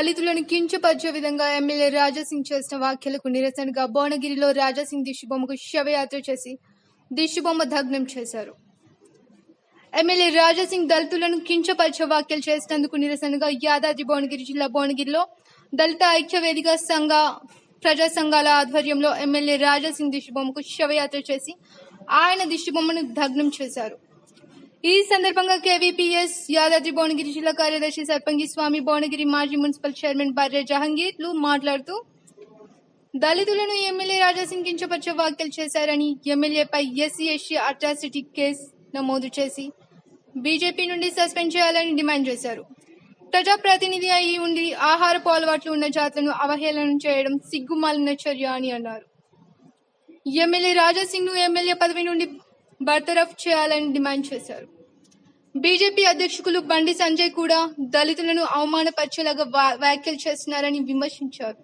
దళితులను కించపరిచే విధంగా ఎమ్మెల్యే రాజాసింగ్ చేసిన వ్యాఖ్యలకు నిరసనగా భువనగిరిలో రాజాసింగ్ దిష్టిబొమ్మకు శవయాత్ర చేసి దిష్టిబొమ్మ దగ్నం చేశారు. ఎమ్మెల్యే రాజాసింగ్ దళితులను కించపరిచే వ్యాఖ్యలు చేసినందుకు నిరసనగా యాదాద్రి భువనగిరి జిల్లా భువనగిరిలో దళిత ఐక్య వేదిక సంఘ ప్రజా సంఘాల ఆధ్వర్యంలో ఎమ్మెల్యే రాజాసింగ్ దిష్టిబొమ్మకు శవయాత్ర చేసి ఆయన దిష్టిబొమ్మను దగ్నం చేశారు. ఈ సందర్భంగా కేవీపీఎస్ యాదాద్రి భువనగిరి జిల్లా కార్యదర్శి సర్పంగి స్వామి భువనగిరి మాజీ మున్సిపల్ చైర్మన్ బర్రె జహంగీర్లు మాట్లాడుతూ దళితులను ఎమ్మెల్యే రాజాసింగ్ కించపరిచే వ్యాఖ్యలు చేశారని ఎమ్మెల్యేపై ఎస్సీ ఎస్సీ అట్రాసిటీ కేసు నమోదు చేసి బీజేపీ నుండి సస్పెండ్ చేయాలని డిమాండ్ చేశారు. ప్రజాప్రతినిధి అయి ఉండి ఆహారపు అలవాట్లు ఉన్న జాతులను అవహేళన చేయడం సిగ్గుమాలిన చర్య అని అన్నారు. ఎమ్మెల్యే రాజాసింగ్ను ఎమ్మెల్యే పదవి నుండి బర్తరఫ్ చేయాలని డిమాండ్ చేశారు. బీజేపీ అధ్యక్షులు బండి సంజయ్ కూడా దళితులను అవమానపరిచేలాగా వ్యాఖ్యలు చేస్తున్నారని విమర్శించారు.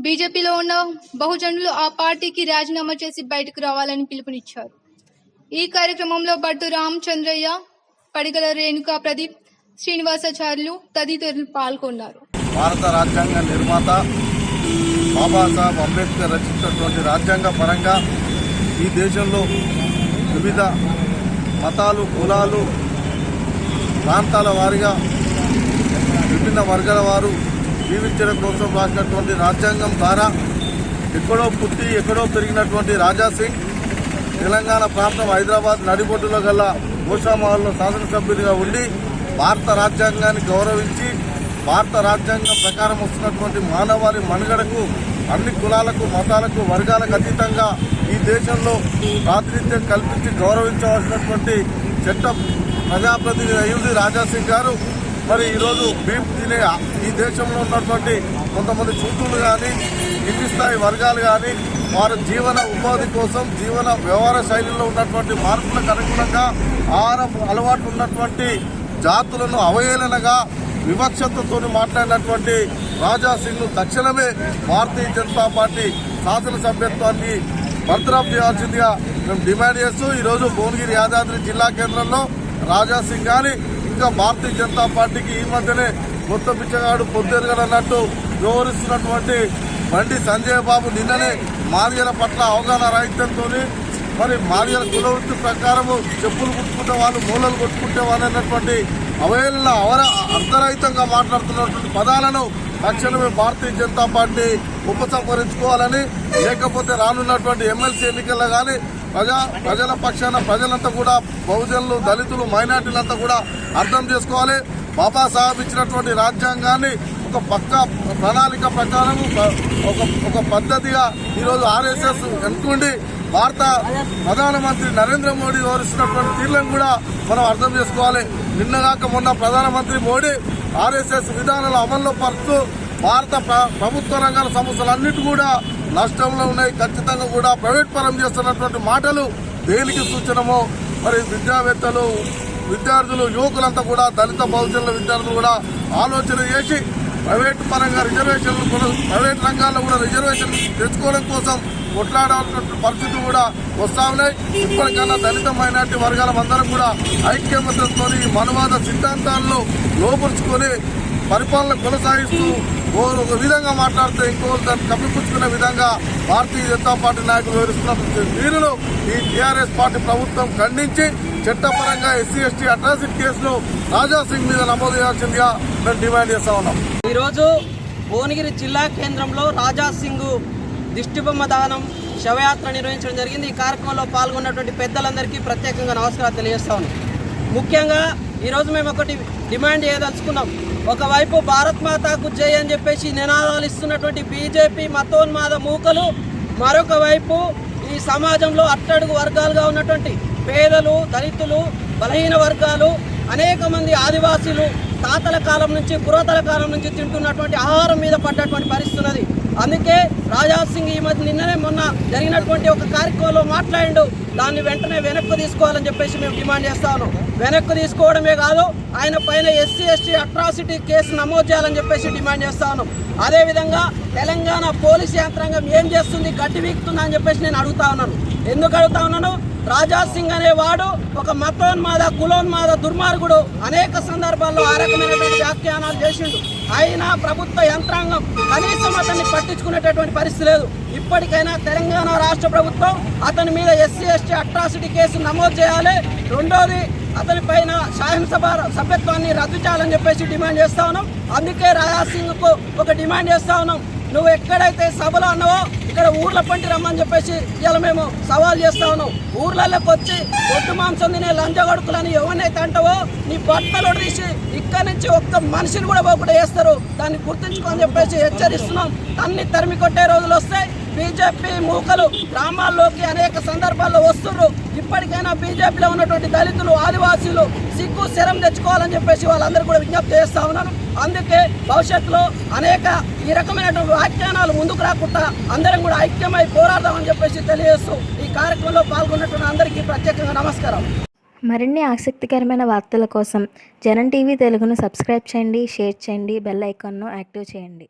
బీజేపీలో ఉన్న బహుజనులు ఆ పార్టీకి రాజీనామా చేసి బయటకు రావాలని పిలుపునిచ్చారు. ఈ కార్యక్రమంలో భట్టు రామచంద్రయ్య పడిగల రేణుకా ప్రదీప్ శ్రీనివాసాచార్యులు తదితరులు పాల్గొన్నారు. భారత రాజ్యాంగ నిర్మాత బాబాసాహెబ్ అంబేద్కర్ రచించినటువంటి రాజ్యాంగ పరంగా ఈ దేశంలో వివిధ మతాలు కులాలు ప్రాంతాల వారిగా విభిన్న వర్గాల వారు జీవించడం కోసం రాసినటువంటి రాజ్యాంగం ద్వారా ఎక్కడో పుట్టి ఎక్కడో పెరిగినటువంటి రాజాసింగ్ తెలంగాణ ప్రాంతం హైదరాబాద్ నడిబొడ్డులో గల గోషామహల్లో శాసనసభ్యుడిగా ఉండి భారత రాజ్యాంగాన్ని గౌరవించి భారత రాజ్యాంగం ప్రకారం వస్తున్నటువంటి మానవాళి మనుగడకు అన్ని కులాలకు మతాలకు వర్గాలకు అతీతంగా ఈ దేశంలో ప్రాతినిధ్యం కల్పించి గౌరవించవలసినటువంటి చట్ట ప్రజాప్రతినిధి అయ్యుంది రాజాసింగ్ గారు మరి ఈరోజు బీఫ్ తినే ఈ దేశంలో ఉన్నటువంటి కొంతమంది చూతులు కానీ కింది స్థాయి వర్గాలు కానీ వారి జీవన ఉపాధి కోసం జీవన వ్యవహార శైలిలో ఉన్నటువంటి మార్పులకు అనుగుణంగా ఆహారం అలవాటు ఉన్నటువంటి జాతులను అవహేళనగా వివక్షతతో మాట్లాడినటువంటి రాజా సింగ్ తక్షణమే భారతీయ జనతా పార్టీ శాసనసభ్యత్వాన్ని బర్తరఫ్ చేయాల్సిందిగా మేము డిమాండ్ చేస్తూ ఈరోజు భువనగిరి యాదాద్రి జిల్లా కేంద్రంలో రాజా సింగ్ కానీ ఇంకా భారతీయ జనతా పార్టీకి ఈ మధ్యనే కొత్త పిచ్చగాడు పొద్దురగలన్నట్టు వ్యవహరిస్తున్నటువంటి బండి సంజయ్ బాబు నిన్ననే మార్యల పట్ల అవగాహన రాహిత్యంతో మరి మార్యల కులవృత్తి ప్రకారము చెప్పులు కుట్టుకుంటే వాళ్ళు మూలలు కొట్టుకుంటే వాళ్ళు అన్నటువంటి అవహేళన అవర అర్ధరహితంగా మాట్లాడుతున్నటువంటి పదాలను తక్షణమే భారతీయ జనతా పార్టీ ఉపసంహరించుకోవాలని లేకపోతే రానున్నటువంటి ఎమ్మెల్సీ ఎన్నికల్లో కానీ ప్రజా ప్రజల పక్షాన ప్రజలంతా కూడా బహుజనులు దళితులు మైనార్టీలంతా కూడా అర్థం చేసుకోవాలి. బాబాసాహెబ్ ఇచ్చినటువంటి రాజ్యాంగాన్ని ఒక పక్క ప్రణాళిక ప్రకారం ఒక ఒక పద్ధతిగా ఈరోజు ఆర్ఎస్ఎస్ వెనుకుండి భారత ప్రధానమంత్రి నరేంద్ర మోడీ వివరిస్తున్నటువంటి తీర్లను కూడా మనం అర్థం చేసుకోవాలి. నిన్నగాక మొన్న ప్రధానమంత్రి మోడీ ఆర్ఎస్ఎస్ విధానాల అమల్లో పరుస్తూ భారత ప్రభుత్వ రంగాల సంస్థలన్నిటి కూడా నష్టంలో ఉన్నాయి. ఖచ్చితంగా కూడా ప్రైవేట్ పరం చేస్తున్నటువంటి మాటలు దేనికి సూచనమో మరి విద్యావేత్తలు విద్యార్థులు యువకులంతా కూడా దళిత బహుజనుల విద్యార్థులు కూడా ఆలోచన చేసి ప్రైవేట్ పరంగా రిజర్వేషన్లు ప్రైవేట్ రంగాల్లో కూడా రిజర్వేషన్ తెచ్చుకోవడం కోసం కొట్లాడాల్సిన పరిస్థితులు కూడా వస్తా ఉన్నాయి. ఇప్పటికన్నా దళిత మైనార్టీ వర్గాల అందరం కూడా ఐక్యమతతో ఈ మనవాద సిద్ధాంతాలను లోపరుచుకొని పరిపాలన కొనసాగిస్తూ ఒక విధంగా మాట్లాడితే ఇంకో దాన్ని కప్పిపుచ్చుకునే విధంగా భారతీయ జనతా పార్టీ నాయకులు వివరిస్తున్న తీరును ఈ టీఆర్ఎస్ పార్టీ ప్రభుత్వం ఖండించి చట్టపరంగా ఎస్సీ ఎస్టీ అట్రాసిటీ కేసులో రాజా సింగ్ మీద నమోదు చేయాల్సిందిగా మేము డిమాండ్ చేస్తా ఉన్నాం. ఈరోజు భువనగిరి జిల్లా కేంద్రంలో రాజా సింగ్ దిష్టిబొమ్మ దానం శవయాత్ర నిర్వహించడం జరిగింది. ఈ కార్యక్రమంలో పాల్గొన్నటువంటి పెద్దలందరికీ ప్రత్యేకంగా నమస్కారాలు తెలియజేస్తా ముఖ్యంగా ఈరోజు మేము ఒకటి డిమాండ్ చేయదలుచుకున్నాం. ఒకవైపు భారత్ మాతాకు జై అని చెప్పేసి నినాదాలు ఇస్తున్నటువంటి బీజేపీ మతోన్మాద మూకలు మరొక వైపు ఈ సమాజంలో అట్టడుగు వర్గాలుగా ఉన్నటువంటి పేదలు దళితులు బలహీన వర్గాలు అనేక మంది ఆదివాసీలు తాతల కాలం నుంచి పురాతన కాలం నుంచి తింటున్నటువంటి ఆహారం మీద పడ్డటువంటి పరిస్థితున్నది అందుకే రాజా సింగ్ ఈ మధ్య నిన్ననే మొన్న జరిగినటువంటి ఒక కార్యక్రమంలో మాట్లాడిండు. దాన్ని వెంటనే వెనక్కు తీసుకోవాలని చెప్పేసి మేము డిమాండ్ చేస్తాను వెనక్కు తీసుకోవడమే కాదు ఆయన పైన ఎస్సీ ఎస్టీ అట్రాసిటీ కేసు నమోదు చేయాలని చెప్పేసి డిమాండ్ చేస్తాను అదేవిధంగా తెలంగాణ పోలీస్ యంత్రాంగం ఏం చేస్తుంది గడ్డి వీక్తుందా అని చెప్పేసి నేను అడుగుతా ఉన్నాను. ఎందుకు అడుగుతా ఉన్నాను? రాజా సింగ్ అనేవాడు ఒక మతోన్మాద కులోన్మాద దుర్మార్గుడు. అనేక సందర్భాల్లో ఆ రకమైనటువంటి వ్యాఖ్యానాలు చేసిండు. అయినా ప్రభుత్వ యంత్రాంగం కనీసం అతన్ని పట్టించుకునేటటువంటి పరిస్థితి లేదు. ఇప్పటికైనా తెలంగాణ రాష్ట్ర ప్రభుత్వం అతని మీద ఎస్సీ ఎస్టీ అట్రాసిటీ కేసు నమోదు చేయాలి. రెండోది అతని పైన శాసనసభ సభ్యత్వాన్ని రద్దు చేయాలని చెప్పేసి డిమాండ్ చేస్తా ఉన్నాం. అందుకే రాజాసింగ్కు ఒక డిమాండ్ చేస్తా ఉన్నాం. నువ్వు ఎక్కడైతే సభలో అన్నావో ఇక్కడ ఊర్ల పంటి రమ్మని చెప్పేసి ఇలా మేము సవాల్ చేస్తా ఉన్నాం. ఊర్లలోకి వచ్చి ఒట్టు మాంసం తినే లంజగొడుకులని ఎవరినైతే అంటావో నీ బట్టలు తీసి ఇక్కడి నుంచి ఒక్క మనిషిని కూడా పోకుండా వేస్తారు దాన్ని గుర్తుంచుకోని చెప్పేసి హెచ్చరిస్తున్నాం. అన్ని తరిమి కొట్టే రోజులు వస్తాయి. బీజేపీ మూకలు గ్రామాల్లోకి అనేక సందర్భాల్లో వస్తున్నారు ఇప్పటికైనా బీజేపీలో ఉన్నటువంటి దళితులు ఆదివాసీలు సిగ్గు శరం తెచ్చుకోవాలని చెప్పేసి వాళ్ళందరూ కూడా విజ్ఞప్తి చేస్తా ఉన్నాను. అందుకే భవిష్యత్తులో అనేక ఈ రకమైనటువంటి వ్యాఖ్యానాలు ముందుకు రాకుండా అందరం కూడా ఐక్యమై పోరాడదామని చెప్పేసి తెలియజేస్తూ ఈ కార్యక్రమంలో పాల్గొన్నటువంటి అందరికీ ప్రత్యేకంగా నమస్కారం. మరిన్ని ఆసక్తికరమైన వార్తల కోసం జనం టీవీ తెలుగును సబ్స్క్రైబ్ చేయండి షేర్ చేయండి బెల్ ఐకాన్ను యాక్టివ్ చేయండి.